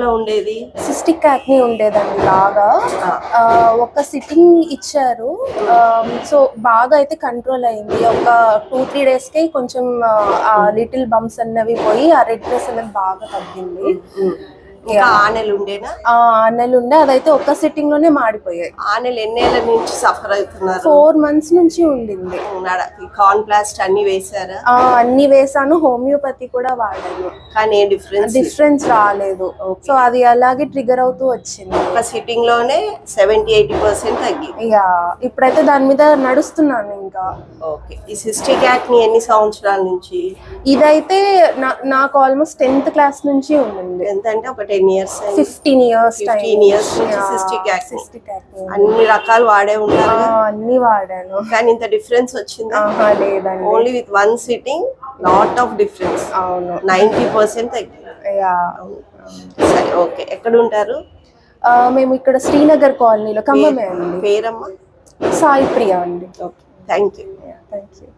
లో ఉండేది? సిస్టిక్ యాక్ని ఉండేదండి బాగా ఒక సిట్టింగ్ ఇచ్చారు. సో బాగా అయితే కంట్రోల్ అయింది. ఒక టూ త్రీ డేస్కి కొంచెం లిటిల్ బంప్స్ అన్నవి పోయి ఆ రెడ్నెస్ అనేది బాగా తగ్గింది. ఆనెలు ఉండేనా ఉండే అదైతే ఒక్క సిట్టింగ్లోనే మాడిపోయాయి. ఆనెలు ఎన్నేళ్ళ నుంచి సఫర్ అవుతున్నారు? ఫోర్ మంత్స్ నుంచి ఉండింది. కార్న్ ప్లాస్ట్ అన్ని వేసారా ఆ, అన్ని వేసాను హోమియోపతి కూడా వాడాను. కానీ డిఫరెన్స్ డిఫరెన్స్ రాలేదు. సో అది అలాగే ట్రిగర్ అవుతూ వచ్చింది. ఒక సిట్టింగ్లోనే సెవెంటీ ఎయిటీ పర్సెంట్ తగ్గింది. ఇక ఇప్పుడైతే దాని మీద నడుస్తున్నాను ఇంకా. ఓకే ఈ సిస్టిక్ యాక్ని ఎన్ని సంవత్సరాల నుంచి? ఇదైతే నా- నాకు ఆల్మోస్ట్ టెన్త్ క్లాస్ నుంచి ఉండింది. ఎంత అంటే ఒక ten years fifteen years 15 years నుంచి cystic acne. అన్ని రకాలు వాడే ఉంటారు అన్ని వాడాను. కానీ ఇంత డిఫరెన్స్ వచ్చింది? లేదండి. Only with one sitting lot of difference అవును. Ninety percent. సరే ఓకే. ఎక్కడ ఉంటారు? మేము ఇక్కడ శ్రీనగర్ కాలనీలో ఖమ్మమే అండి. పేరమ్మా? సాయి ప్రియ అండి. Okay. Thank you thank you